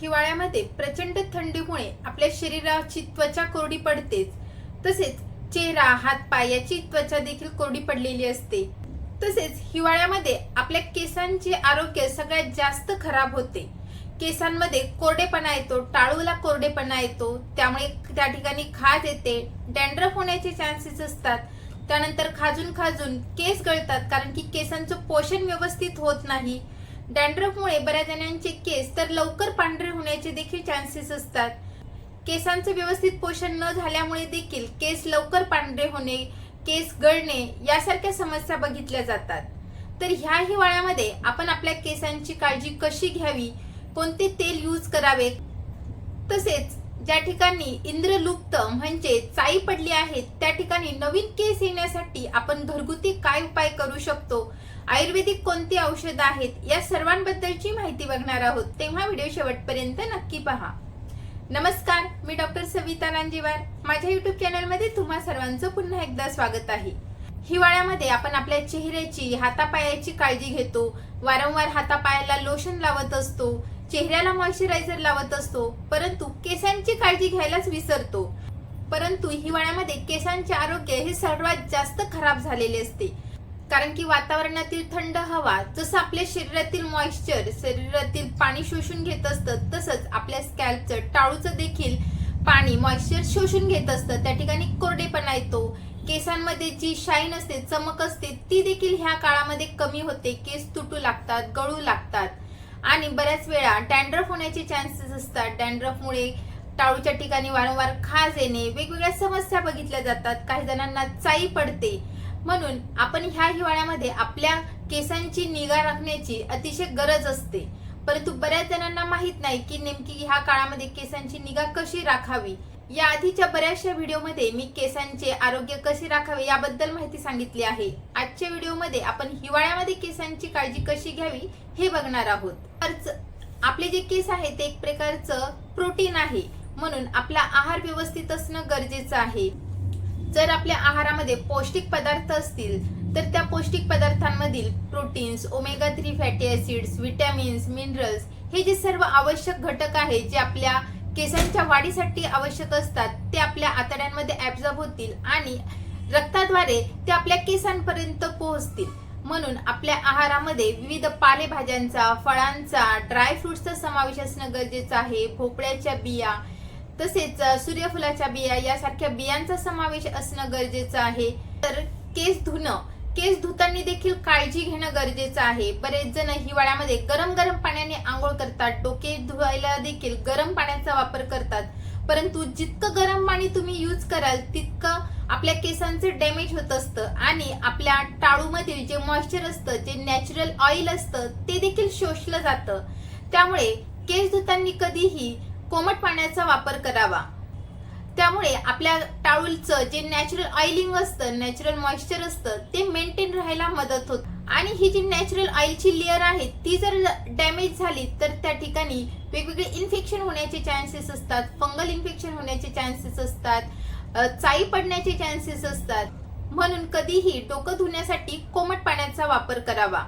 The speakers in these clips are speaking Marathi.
हिवाळ्यामध्ये प्रचंड थंडीमुळे आपल्या शरीराची त्वचा कोरडी पडतेच. तसेच चेहरा हात पाय याची त्वचा देखील कोरडी पडलेली असते. तसेच हिवाळ्यामध्ये आपल्या केसांचे आरोग्य सगळ्यात जास्त खराब होते. केसांमध्ये कोरडेपणा येतो टाळूला कोरडेपणा येतो. त्यामुळे त्या ठिकाणी खाज येते डॅन्ड्रफ होण्याचे चान्सेस असतात. त्यानंतर खाजून खाजून केस गळतात कारण की केसांचं पोषण व्यवस्थित होत नाही. डॅन्ड्रफमुळे बऱ्याच जणांचे केस तर लवकर पांढरे होण्याचे देखील चान्सेस असतात. केसांचं व्यवस्थित पोषण न झाल्यामुळे देखील केस लवकर पांढरे होणे केस गळणे यासारख्या समस्या बघितल्या जातात. तर ह्या हिवाळ्यामध्ये आपण आपल्या केसांची काळजी कशी घ्यावी? कोणते तेल यूज करावे तसेच ज्या ठिकाणी इंद्रलुप्त म्हणजे चाई पडली आहे त्या ठिकाणी नवीन केस येण्यासाठी आपण घरगुती काय उपाय करू शकतो? आयुर्वेदिक कोणती औषधं आहेत या सर्वांबद्दलची माहिती बघणार आहोत. तेव्हा व्हिडिओ शेवटपर्यंत नक्की पहा. नमस्कार मी डॉक्टर सविता रांजीवार माझ्या युट्यूब चॅनलमध्ये तुम्हा सर्वांचं पुन्हा एकदा स्वागत आहे. हिवाळ्यामध्ये आपण आपल्या चेहऱ्याची हातापायाची काळजी घेतो. वारंवार हातापायाला लोशन लावत असतो चेहऱ्याला मॉइश्चरायझर लावत असतो परंतु केसांची काळजी घ्यायलाच विसरतो. परंतु हिवाळ्यामध्ये केसांचे आरोग्य हे सर्वात जास्त खराब झालेले असते. कारण की वातावरणातील थंड हवा जसं आपल्या शरीरातील मॉइश्चर शरीरातील पाणी शोषून घेत असतं तसंच आपल्या स्कॅल्पचं टाळूचं देखील पाणी मॉइश्चर शोषून घेत असतं. त्या ठिकाणी कोरडेपणा येतो. केसांमध्ये जी शाईन असते चमक असते ती देखील ह्या काळामध्ये कमी होते. केस तुटू लागतात गळू लागतात. आणि बऱ्याच वेळा डॅन्ड्रफ होण्याचे चान्सेस असतात. डॅन्ड्रफमुळे टाळूच्या ठिकाणी वारंवार खाज येणे वेगवेगळ्या समस्या बघितल्या जातात. काही जणांना चाई पडते. म्हणून आपण ह्या हिवाळ्यामध्ये आपल्या केसांची निगा राखण्याची अतिशय गरज असते. परंतु बऱ्याच जणांना माहीत नाही की नेमकी ह्या काळामध्ये केसांची निगा कशी राखावी. या आधीच्या बऱ्याचशा व्हिडिओमध्ये मी केसांचे आरोग्य कसे राखावे याबद्दल माहिती सांगितली आहे. आजच्या व्हिडिओमध्ये आपण हिवाळ्यामध्ये केसांची काळजी कशी घ्यावी हे बघणार आहोत. तरच आपले जे केस आहे ते एक प्रकारचं प्रोटीन आहे. म्हणून आपला आहार व्यवस्थित असणं गरजेचं आहे. जर आपल्या आहारामध्ये पौष्टिक पदार्थ असतील तर त्या पौष्टिक पदार्थांमधील proteins omega three fatty acids vitamins minerals हे जे सर्व आवश्यक घटक आहेत जे आपल्या केसांच्या वाढीसाठी आवश्यक असतात ते आपल्या आतड्यांमध्ये ऍब्झॉर्ब होतील आणि रक्ताद्वारे ते आपल्या केसांपर्यंत पोहोचतील. म्हणून आपल्या आहारामध्ये विविध पालेभाज्यांचा फळांचा ड्रायफ्रुट्सचा समावेश असणं गरजेचं आहे. भोपळ्याच्या बिया तसेच सूर्यफुलाच्या बिया यासारख्या बियांचा समावेश असणं गरजेचं आहे. तर केस धुणं केस धुताना देखील काळजी घेणं गरजेचं आहे. बरेच जण हिवाळ्यामध्ये गरम गरम पाण्याने आंघोळ करतात. डोके धुवायला देखील गरम पाण्याचा वापर करतात. परंतु जितकं गरम पाणी तुम्ही यूज कराल तितकं आपल्या केसांचं डॅमेज होत असतं. आणि आपल्या टाळूमधील जे मॉइश्चर असतं जे नॅचरल ऑइल असतं ते देखील शोषलं जातं. त्यामुळे केस धुताना कधीही कोमट पाण्याचा वापर करावा. त्यामुळे आपल्या टाळूलचं जे नॅचरल ऑइलिंग असतं नॅचरल मॉइश्चर असतं ते मेंटेन राहायला मदत होत. आणि ही जी नॅचरल ऑइलची लेअर आहे ती जर डॅमेज झाली तर त्या ठिकाणी वेगवेगळे इन्फेक्शन होण्याचे चान्सेस असतात फंगल इन्फेक्शन होण्याचे चान्सेस असतात चाई पडण्याचे चान्सेस असतात. म्हणून कधीही डोकं धुण्यासाठी कोमट पाण्याचा वापर करावा.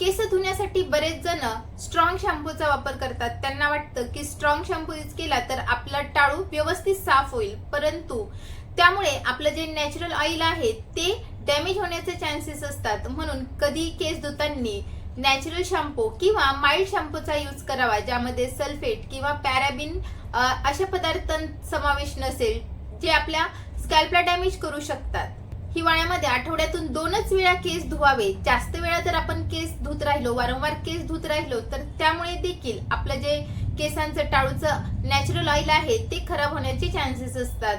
केस धुण्यासाठी बरेच जण स्ट्रॉंग शॅम्पूचा वापर करतात. त्यांना वाटतं की स्ट्रॉंग शॅम्पू यूज केला तर आपला टाळू व्यवस्थित साफ होईल. परंतु त्यामुळे आपलं जे नॅचरल ऑइल आहे ते डॅमेज होण्याचे चान्सेस असतात. म्हणून कधी केस धुतांनी नॅचरल शॅम्पू किंवा माइल्ड शॅम्पूचा यूज करावा ज्यामध्ये सल्फेट किंवा पॅराबिन अशा पदार्थ समावेश नसेल जे आपल्या स्कॅल्पला डॅमेज करू शकतात. हिवाळ्यामध्ये आठवड्यातून दोनच वेळा केस धुवावे. जास्त वेळा जर आपण केस धुत राहिलो वारंवार केस धुत राहिलो तर त्यामुळे देखील आपलं जे केसांचं टाळूचं नॅचरल ऑइल आहे ते खराब होण्याचे चान्सेस असतात.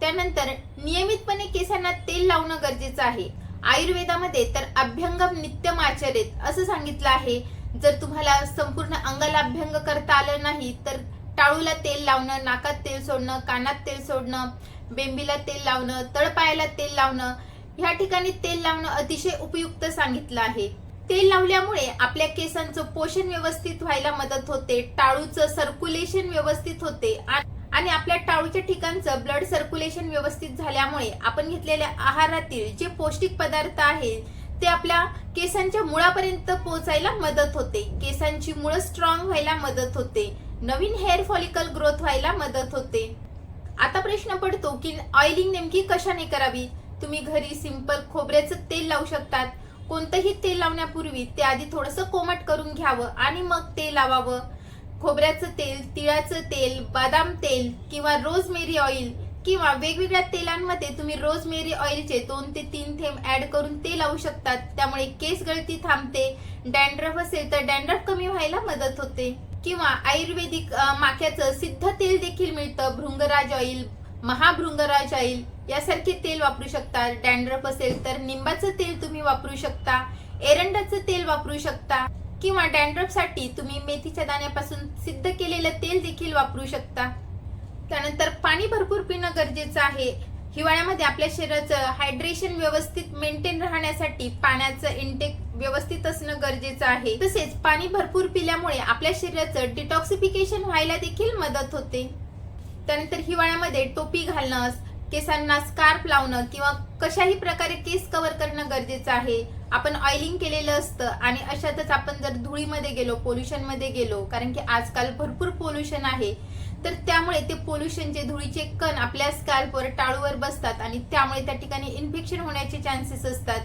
त्यानंतर नियमितपणे केसांना तेल लावणं गरजेचं आहे. आयुर्वेदामध्ये तर अभ्यंगम नित्यम आचरेत असं सांगितलं आहे. जर तुम्हाला संपूर्ण अंगाला अभ्यंग करता आलं नाही तर टाळूला तेल लावणं नाकात तेल सोडणं कानात तेल सोडणं बेंबीला तेल लावणं तळपायाला तेल लावणं ह्या ठिकाणी तेल लावणं अतिशय उपयुक्त सांगितलं आहे. तेल लावल्यामुळे आपल्या केसांचं पोषण व्यवस्थित व्हायला मदत होते टाळूचं सर्क्युलेशन व्यवस्थित होते आणि आपल्या टाळूच्या ठिकाणचं ब्लड सर्क्युलेशन व्यवस्थित झाल्यामुळे आपण घेतलेल्या आहारातील जे पौष्टिक पदार्थ आहेत ते आपल्या केसांच्या मुळापर्यंत पोहोचायला मदत होते. केसांची मुळं स्ट्रॉंग व्हायला मदत होते. नवीन हेअर फॉलिकल ग्रोथ व्हायला मदत होते. आता प्रश्न पडतो की ऑइलिंग नेमकी कशाने करावी? तुम्ही घरी सिंपल खोबऱ्याचं तेल लावू शकतात. कोणतंही तेल लावण्यापूर्वी ते आधी थोडंसं कोमट करून घ्यावं आणि मग ते लावावं. खोबऱ्याचं तेल तिळाचं तेल बदाम तेल किंवा रोजमेरी ऑइल किंवा वेगवेगळ्या तेलांमध्ये तुम्ही रोजमेरी ऑइलचे दोन ते तीन थेंब ऍड करून ते लावू शकतात. त्यामुळे केस गळती थांबते डॅन्ड्रफ असेल तर डॅन्ड्रफ कमी व्हायला मदत होते. किंवा आयुर्वेदिक माख्याचं सिद्ध तेल देखील मिळतं. भृंगराज ऑइल महाभृंगराज ऑइल यासारखे तेल वापरू शकता. डॅन्ड्रफ असेल तर निंबाचं तेल तुम्ही वापरू शकता. एरंडाचं तेल वापरू शकता. किंवा डॅन्ड्रफसाठी तुम्ही मेथीच्या दाण्यापासून सिद्ध केलेलं तेल देखील वापरू शकता. त्यानंतर पाणी भरपूर पिणं गरजेचं आहे. हिवाळ्यामध्ये आपल्या शरीराचं हायड्रेशन व्यवस्थित मेंटेन राहण्यासाठी पाण्याचं इंटेक व्यवस्थित असणं गरजेचं आहे. तसेच पाणी भरपूर पिल्यामुळे आपल्या शरीराचं डिटॉक्सिफिकेशन व्हायला देखील मदत होते. त्यानंतर हिवाळ्यामध्ये टोपी घालणं केसांना स्कार्फ लावणं किंवा कशाही प्रकारे केस कव्हर करणं गरजेचं आहे. आपण ऑइलिंग केलेलं असतं आणि अशातच आपण जर धुळीमध्ये गेलो पोल्युशनमध्ये गेलो कारण की आजकाल भरपूर पोल्युशन आहे. तर त्यामुळे ते पोल्युशनचे धुळीचे कण आपल्या स्कॅल्पवर टाळूवर बसतात आणि त्यामुळे त्या ठिकाणी इन्फेक्शन होण्याचे चान्सेस असतात.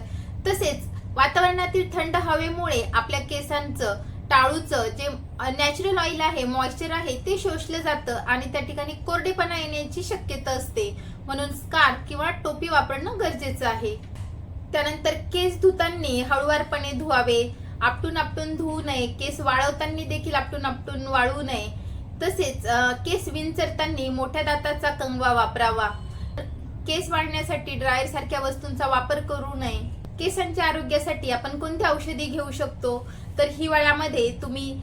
तसेच वातावरणातील थंड हवेमुळे आपल्या केसांचं टाळूचं जे नॅचरल ऑइल आहे मॉइश्चर आहे ते शोषलं जातं आणि त्या ठिकाणी कोरडेपणा येण्याची शक्यता असते. म्हणून स्कार्फ किंवा टोपी वापरणं गरजेचं आहे. त्यानंतर केस धुतांनी हळुवारपणे धुवावे. आपटून आपटून धुवू नये. केस वाळवताना देखील आपटून आपटून वाळवू नये. तसेच केस विंचरताना मोठ्या दाताचा कंगवा वापरावा. केस वाढण्यासाठी ड्रायर सारख्या वस्तूंचा वापर करू नये. केसांच्या आरोग्यासाठी आपण कोणत्या औषधी घेऊ शकतो? तर हिवाळ्यामध्ये तुम्ही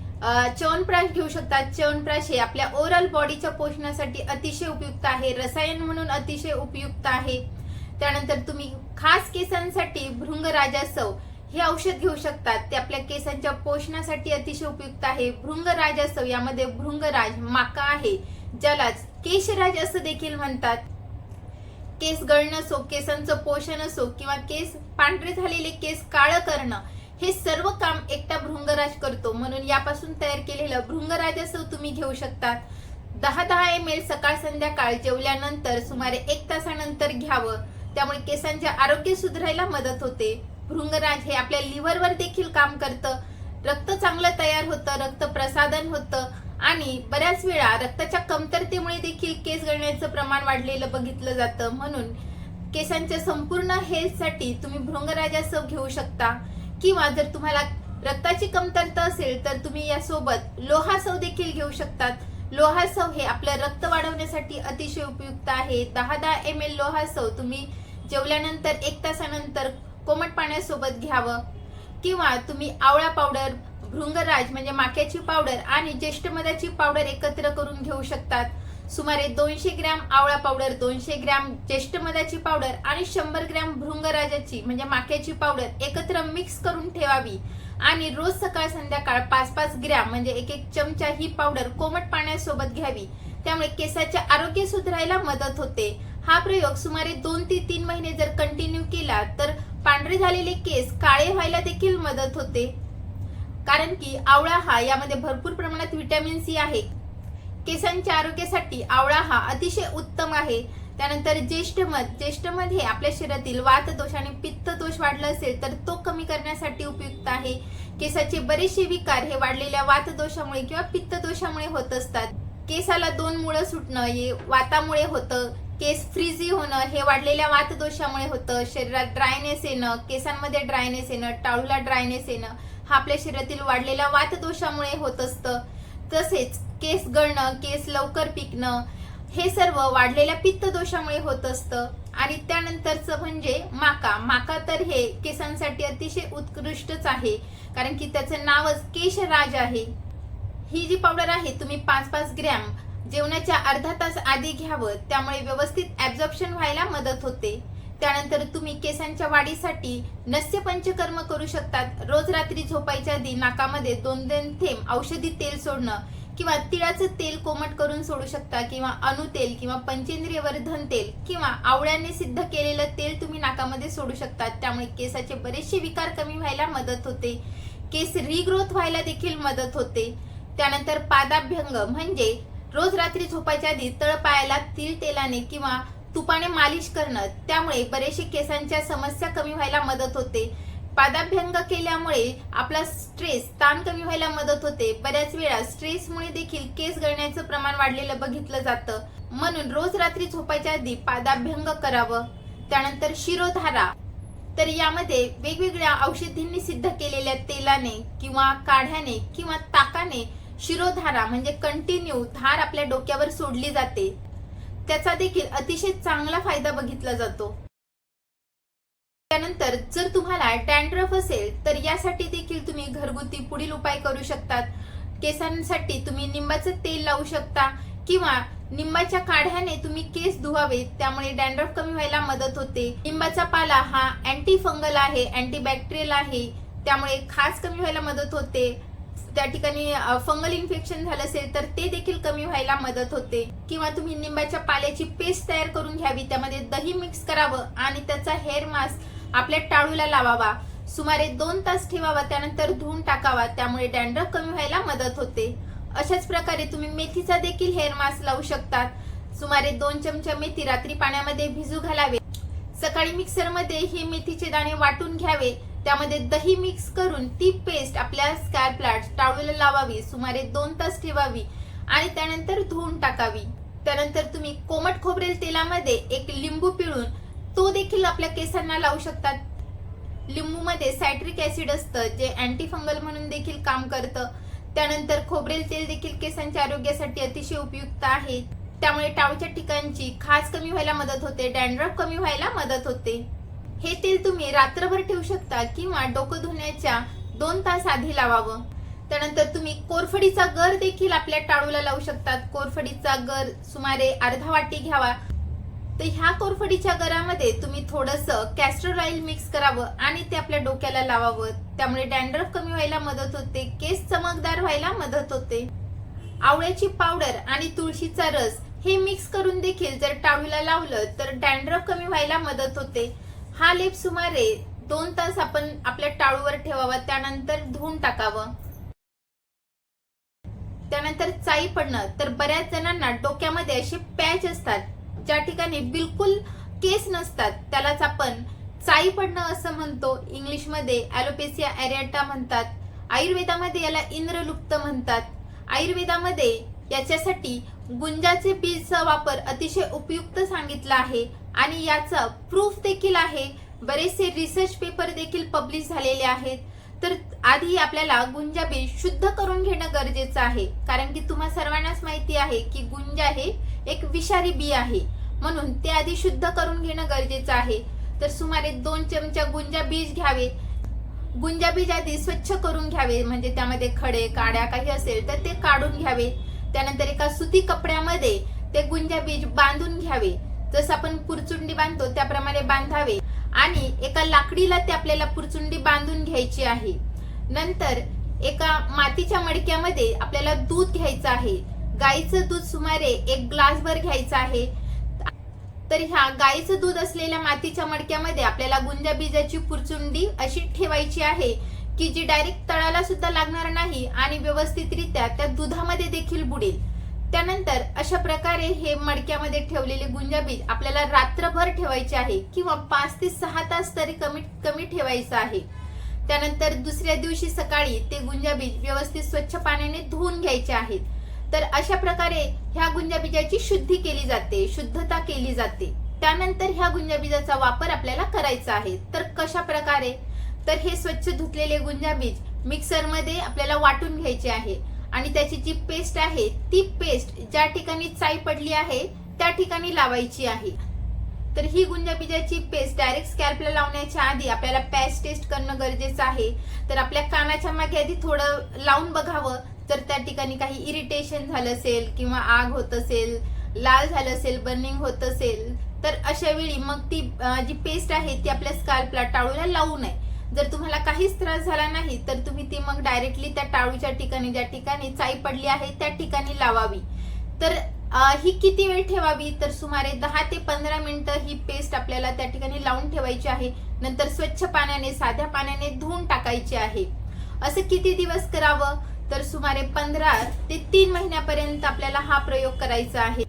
च्यवनप्राश घेऊ शकता. च्यवनप्राश हे आपल्या ओरल बॉडीच्या पोषणासाठी अतिशय उपयुक्त आहे. रसायन म्हणून अतिशय उपयुक्त आहे. त्यानंतर तुम्ही खास केसांसाठी भृंगराजासव हे औषध घेऊ शकतात. ते आपल्या केसांच्या पोषणासाठी अतिशय उपयुक्त आहे. भृंगराजासव यामध्ये भृंगराज माका आहे. ज्यालाच केशराज असं देखील म्हणतात. केस गळणं असो केसांचं पोषण असो किंवा केस पांढरे झालेले केस काळं करणं हे सर्व काम एकटा भृंगराज करतो. म्हणून यापासून तयार केलेलं भृंगराजासव तुम्ही घेऊ शकतात. दहा दहा एम एल सकाळ संध्याकाळ जेवल्यानंतर सुमारे एक तासानंतर घ्यावं. त्यामुळे केसांचे आरोग्य सुधारायला मदत होते. भृंगराज हे आपल्या लिव्हरवर देखील काम करतं. रक्त चांगलं तयार होतं रक्त प्रसादन होतं. आणि बऱ्याच वेळा रक्ताच्या कमतरतेमुळे देखील केस गळण्याचं प्रमाण वाढलेलं बघितलं जातं. म्हणून केसांच्या संपूर्ण हेल्थसाठी तुम्ही भृंगराजासव घेऊ शकता. किंवा जर तुम्हाला रक्ताची कमतरता असेल तर तुम्ही यासोबत लोहासव देखील घेऊ शकतात. लोहासव हे आपलं रक्त वाढवण्यासाठी अतिशय उपयुक्त आहे. दहा दहा एम एल लोहासव तुम्ही जेवल्यानंतर एक तासानंतर कोमट पाण्यासोबत घ्यावं. किंवा तुम्ही आवळा पावडर भृंगराज म्हणजे माक्याची पावडर आणि ज्येष्ठ मधाची पावडर एकत्र करून घेऊ शकतात. सुमारे दोनशे ग्रॅम आवळा पावडर दोनशे ग्रॅम ज्येष्ठ मधाची पावडर आणि शंभर ग्रॅम भृंगराजाची म्हणजे माक्याची पावडर एकत्र मिक्स करून ठेवावी. आणि रोज सकाळ संध्याकाळ पाच पाच ग्रॅम म्हणजे एक एक चमचा ही पावडर कोमट पाण्यासोबत घ्यावी. त्यामुळे केसाचे आरोग्य सुधारायला मदत होते. हा प्रयोग सुमारे दोन ते तीन महिने जर कंटिन्यू केला तर पांढरे झालेले केस काळे व्हायला देखील मदत होते. कारण की आवळा हा यामध्ये भरपूर प्रमाणात व्हिटॅमिन सी आहे. केसांच्या आरोग्यासाठी आवळा हा अतिशय उत्तम आहे. त्यानंतर ज्येष्ठमध ज्येष्ठमध हे आपल्या शरीरातील वात दोष आणि पित्त दोष वाढला असेल तर तो कमी करण्यासाठी उपयुक्त आहे. केसाचे बरेचसे विकार हे वाढलेल्या वात दोषामुळे किंवा पित्त दोषामुळे होत असतात. केसाला दोन मुळं सुटणं हे वातामुळे होतं. केस फ्रीजी होणं हे वाढलेल्या वातदोषामुळे होतं. शरीरात ड्रायनेस येणं केसांमध्ये ड्रायनेस येणं टाळूला ड्रायनेस येणं हा आपल्या शरीरातील वाढलेल्या वातदोषामुळे होत असतं. तसेच केस गळणं केस लवकर पिकणं हे सर्व वाढलेल्या पित्त दोषामुळे होत असतं. आणि त्यानंतरचं म्हणजे माका. माका तर हे केसांसाठी अतिशय उत्कृष्टच आहे. कारण की त्याचं नावच केशराज आहे. ही जी पावडर आहे तुम्ही पाच पाच ग्रॅम जेवणाच्या अर्धा तास आधी घ्यावं त्यामुळे व्यवस्थित ऍब्झॉर्प्शन व्हायला मदत होते. त्यानंतर तुम्ही केसांच्या वाढीसाठी नस्य पंचकर्म करू शकतात. रोज रात्री झोपायच्या आधी नाकामध्ये दोन दोन थेंब औषधी तेल सोडणं किंवा तिळाचं तेल कोमट करून सोडू शकता किंवा अणुतेल किंवा पंचेंद्रिय वर्धन तेल किंवा आवळ्याने सिद्ध केलेलं तेल तुम्ही नाकामध्ये सोडू शकता. त्यामुळे केसाचे बरेचसे विकार कमी व्हायला मदत होते. केस रिग्रोथ व्हायला देखील मदत होते. त्यानंतर पादाभ्यंग म्हणजे रोज रात्री झोपायच्या आधी तळपायाला तिल तेलाने किंवा तुपाने मालिश करणं त्यामुळे बरेचसे केसांच्या समस्या कमी व्हायला मदत होते. पादाभ्यंग केल्यामुळे आपला स्ट्रेस ताण कमी व्हायला मदत होते. बऱ्याच वेळा स्ट्रेसमुळे देखील केस गळण्याचं प्रमाण वाढलेलं बघितलं जातं. म्हणून रोज रात्री झोपायच्या आधी पादाभ्यंग करावं. त्यानंतर शिरोधारा. तर यामध्ये वेगवेगळ्या औषधींनी सिद्ध केलेल्या तेलाने किंवा काढ्याने किंवा ताकाने शिरोधारा म्हणजे कंटिन्यू धार आपल्या डोक्यावर सोडली जाते. त्याचा देखील अतिशय चांगला फायदा बघितला जातो. त्यानंतर जर तुम्हाला डॅन्ड्रफ असेल तर यासाठी देखील तुम्ही घरगुती पुढील उपाय करू शकतात. केसांसाठी तुम्ही निंबाचं तेल लावू शकता किंवा निंबाच्या काढ्याने तुम्ही केस धुवावे त्यामुळे डॅन्ड्रफ कमी व्हायला मदत होते. निंबाचा पाला हा अँटी फंगल आहे अँटीबॅक्टेरियल आहे त्यामुळे खास कमी व्हायला मदत होते. त्या ठिकाणी फंगल इन्फेक्शन झालं असेल तर ते देखील कमी व्हायला मदत होते. किंवा तुम्ही निंबाच्या पाल्याची पेस्ट तयार करून घ्यावी त्यामध्ये दही मिक्स करावं आणि त्याचा हेअर मास्क आपल्या टाळूला लावावा. सुमारे दोन तास ठेवावा त्यानंतर धुवून टाकावा त्यामुळे डॅन्ड्रफ कमी व्हायला मदत होते. अशाच प्रकारे तुम्ही मेथीचा देखील हेअर मास्क लावू शकतात. सुमारे दोन चमचा मेथी रात्री पाण्यामध्ये भिजू घालावे. सकाळी मिक्सरमध्ये हे मेथीचे दाणे वाटून घ्यावे. त्यामध्ये दही मिक्स करून ती पेस्ट आपल्या स्कॅल्पला टाळूला लावावी सुमारे दोन तास ठेवावी आणि त्यानंतर धुवून टाकावी. त्यानंतर तुम्ही कोमट खोबरेल तेलामध्ये एक लिंबू पिळून तो देखील आपल्या केसांना लावू शकतात. लिंबूमध्ये सायट्रिक ऍसिड असतं जे अँटी फंगल म्हणून देखील काम करतं. त्यानंतर खोबरेल तेल देखील केसांच्या आरोग्यासाठी अतिशय उपयुक्त आहे. त्यामुळे टाळूच्या ठिकाणची खाज कमी व्हायला मदत होते डॅन्ड्रफ कमी व्हायला मदत होते. हे तेल तुम्ही रात्रभर ठेवू शकता किंवा डोकं धुण्याच्या दोन तास आधी लावावं. त्यानंतर तुम्ही कोरफडीचा गर देखील आपल्या टाळूला लावू शकतात. कोरफडीचा गर सुमारे अर्धा वाटी घ्यावा. तर ह्या कोरफडीच्या गरामध्ये तुम्ही थोडस कॅस्टर ऑइल मिक्स करावं आणि ते आपल्या डोक्याला लावावं. त्यामुळे डॅन्ड्रफ कमी व्हायला मदत होते केस चमकदार व्हायला मदत होते. आवळ्याची पावडर आणि तुळशीचा रस हे मिक्स करून देखील जर टाळूला लावलं तर डॅन्ड्रफ कमी व्हायला मदत होते. हा लेप सुमारे दोन तास आपण आपल्या टाळूवर ठेवावा त्यानंतर धुवून टाकावं. त्यानंतर चाई पडणं. तर बऱ्याच जणांना डोक्यामध्ये असे पॅच असतात ज्या ठिकाणी बिलकुल केस नसतात. त्यालाच आपण चाई पडणं असं म्हणतो. इंग्लिशमध्ये ॲलोपेसिया एरियाटा म्हणतात. आयुर्वेदामध्ये याला इंद्रलुप्त म्हणतात. आयुर्वेदामध्ये याच्यासाठी गुंजाचे बीजचा वापर अतिशय उपयुक्त सांगितला आहे. आणि याचं प्रूफ देखील आहे. बरेचसे रिसर्च पेपर देखील पब्लिश झालेले आहेत. तर आधी आपल्याला गुंजाबीज शुद्ध करून घेणं गरजेचं आहे. कारण की तुम्हा सर्वांनाच माहिती आहे की गुंजा हे एक विषारी बी आहे. म्हणून ते आधी शुद्ध करून घेणं गरजेचं आहे. तर सुमारे दोन चमचा गुंजा बीज घ्यावे. गुंजा बीज आधी स्वच्छ करून घ्यावे. म्हणजे त्यामध्ये खडे काड्या काही असेल तर ते काढून घ्यावे. त्यानंतर एका सुती कपड्यामध्ये ते गुंजा बीज बांधून घ्यावे. जसं आपण पुरचुंडी बांधतो त्याप्रमाणे बांधावे. आणि एका लाकडीला ते आपल्याला पुरचुंडी बांधून घ्यायची आहे. नंतर एका मातीच्या मडक्यामध्ये आपल्याला दूध घ्यायचं आहे. गाईचं दूध सुमारे एक ग्लासभर घ्यायचं आहे. तर ह्या गाईचं दूध असलेल्या मातीच्या मडक्यामध्ये आपल्याला गुंजा बीजाची पुरचुंडी अशी ठेवायची आहे की जी डायरेक्ट तळाला सुद्धा लागणार नाही आणि व्यवस्थितरित्या त्या दुधामध्ये देखील बुडेल. त्यानंतर अशा प्रकारे हे मडक्यामध्ये ठेवलेले गुंजाबीज आपल्याला रात्रभर ठेवायचे आहे किंवा पाच ते सहा तास तरी कमीत कमी ठेवायचं आहे. त्यानंतर दुसऱ्या दिवशी सकाळी ते गुंजाबीज व्यवस्थित स्वच्छ पाण्याने धुवून घ्यायचे आहेत. तर अशा प्रकारे ह्या गुंजाबीजाची शुद्धी केली जाते शुद्धता केली जाते. त्यानंतर ह्या गुंजाबीजाचा वापर आपल्याला करायचा आहे. तर कशा प्रकारे? तर हे स्वच्छ धुतलेले गुंजाबीज मिक्सरमध्ये आपल्याला वाटून घ्यायचे आहे. आणि त्याची जी पेस्ट आहे ती पेस्ट ज्या ठिकाणी चाई पडली आहे त्या ठिकाणी लावायची आहे. तर ही गुंजाबीजाची पेस्ट डायरेक्ट स्कॅल्पला लावण्याच्या आधी आपल्याला पॅच टेस्ट करणं गरजेचं आहे. तर आपल्या कानाच्या मागे आधी थोडं लावून बघावं. तर त्या ठिकाणी काही इरिटेशन झालं असेल किंवा आग होत असेल लाल झालं असेल बर्निंग होत असेल तर अशा वेळी मग ती जी पेस्ट आहे ती आपल्या स्कॅल्पला टाळूला लावू नये. जर तुम्हाला काहीच त्रास झाला नाही तर तुम्ही ती मग डायरेक्टली त्या टाळूच्या ठिकाणी ज्या ठिकाणी चाई पडली आहे त्या ठिकाणी लावावी. तर ही किती वेळ ठेवावी? तर सुमारे दहा ते पंधरा मिनिटं ही पेस्ट आपल्याला त्या ठिकाणी लावून ठेवायची आहे. नंतर स्वच्छ पाण्याने साध्या पाण्याने धुवून टाकायची आहे. असं किती दिवस करावं? तर सुमारे पंधरा ते तीन महिन्यापर्यंत आपल्याला हा प्रयोग करायचा आहे.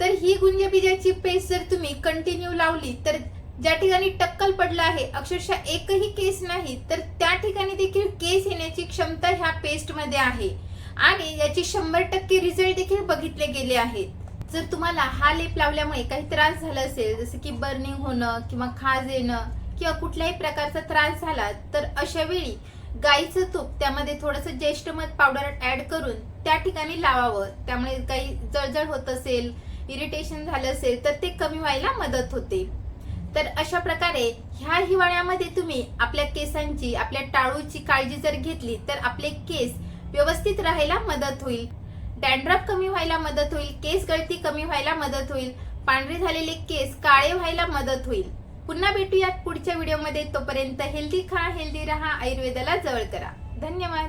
तर ही गुंजबीजाची पेस्ट जर तुम्ही कंटिन्यू लावली तर ज्या ठिकाणी टक्कल पडलं आहे अक्षरशः एकही केस नाही तर त्या ठिकाणी देखील केस येण्याची क्षमता ह्या पेस्टमध्ये आहे. आणि याची शंभर टक्के रिझल्ट देखील बघितले गेले आहेत. जर तुम्हाला हा लेप लावल्यामुळे काही त्रास झाला असेल जसं की बर्निंग होणं किंवा खाज येणं किंवा कुठल्याही प्रकारचा त्रास झाला तर अशा वेळी गाईचं तूप त्यामध्ये थोडंसं ज्येष्ठमध पावडर ऍड करून त्या ठिकाणी लावावं. त्यामुळे काही जळजळ होत असेल इरिटेशन झालं असेल तर ते कमी व्हायला मदत होते. तर अशा प्रकारे ह्या हिवाळ्यामध्ये तुम्ही आपल्या केसांची आपल्या टाळूची काळजी जर घेतली तर आपले केस व्यवस्थित राहायला मदत होईल. डॅन्ड्रफ कमी व्हायला मदत होईल केस गळती कमी व्हायला मदत होईल पांढरे झालेले केस काळे व्हायला मदत होईल. पुन्हा भेटूयात पुढच्या व्हिडिओमध्ये. तोपर्यंत हेल्दी खा हेल्दी राहा आयुर्वेदाला जवळ करा. धन्यवाद.